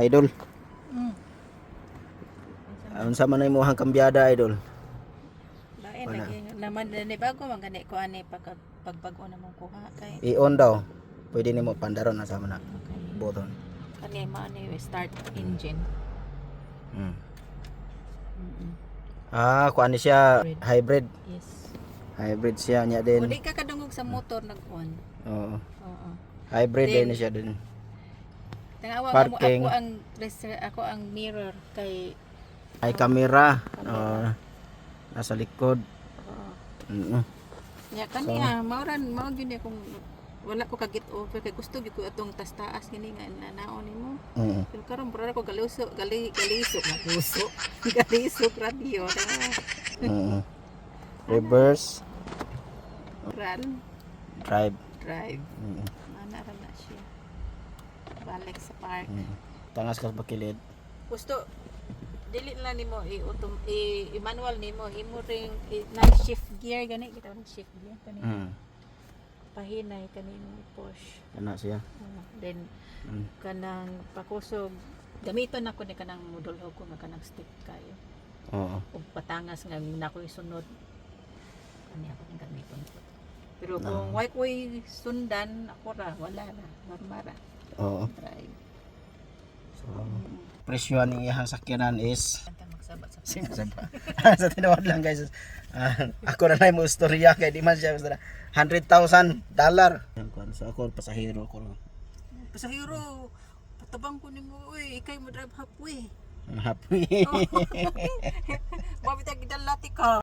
Idol. Mm. Unsa man ay mo kambyada idol? Lain Wala. lagi naman ni bago man gani ko ani pag pagbago na mong kuha kay I-on daw. Pwede nimo pandaron na sa mana okay. button. Kani maani start engine. Mm. Mm-mm. Ah, kuan ni siya hybrid. Yes. Hybrid siya niya din. di ka kadungog sa motor nag-on. Oo. Oo. Hybrid Then- din siya din. Tangawa mo Parking. ako ang ako ang mirror kay Ay kamera. Kamera. Oo. nasa likod. oo. Mm. Ya kaniya mauran mao gyud akong wala ko kagit over kay gusto gyud ko atong tas taas gini nga nanaon nimo. Mm. Pero karon pura ko galuso, gali galiso, galuso. galiso radio. Mm. Reverse Run, drive. drive. Mm. Mana ra na siya. Balik sa park. Mm. Tangas ka bakilid. Gusto dili lang nimo i autom i, i manual nimo imo ring i, na shift gear gani kita ng shift gear kani Mm. pahinay kani mo push Kana siya. Oo. then Mm. kanang pakusog gamiton ako ni kanang modul ko nga kanang stick kayo Oo. ug patangas nga nako sunod ani ako ning gamiton ko pero kung why ko sundan ako ra wala na normal ra Oo. drive So, presyo ng iyang sakyanan is magsabat sa tinawad lang guys. Ah, ako na lang mo istorya kay di man siya basta 100,000 dollar. So ako pasahero ko lang. pasahero patabang ko nimo uy ikay mo drive halfway Happy. Mabitag gidalati ka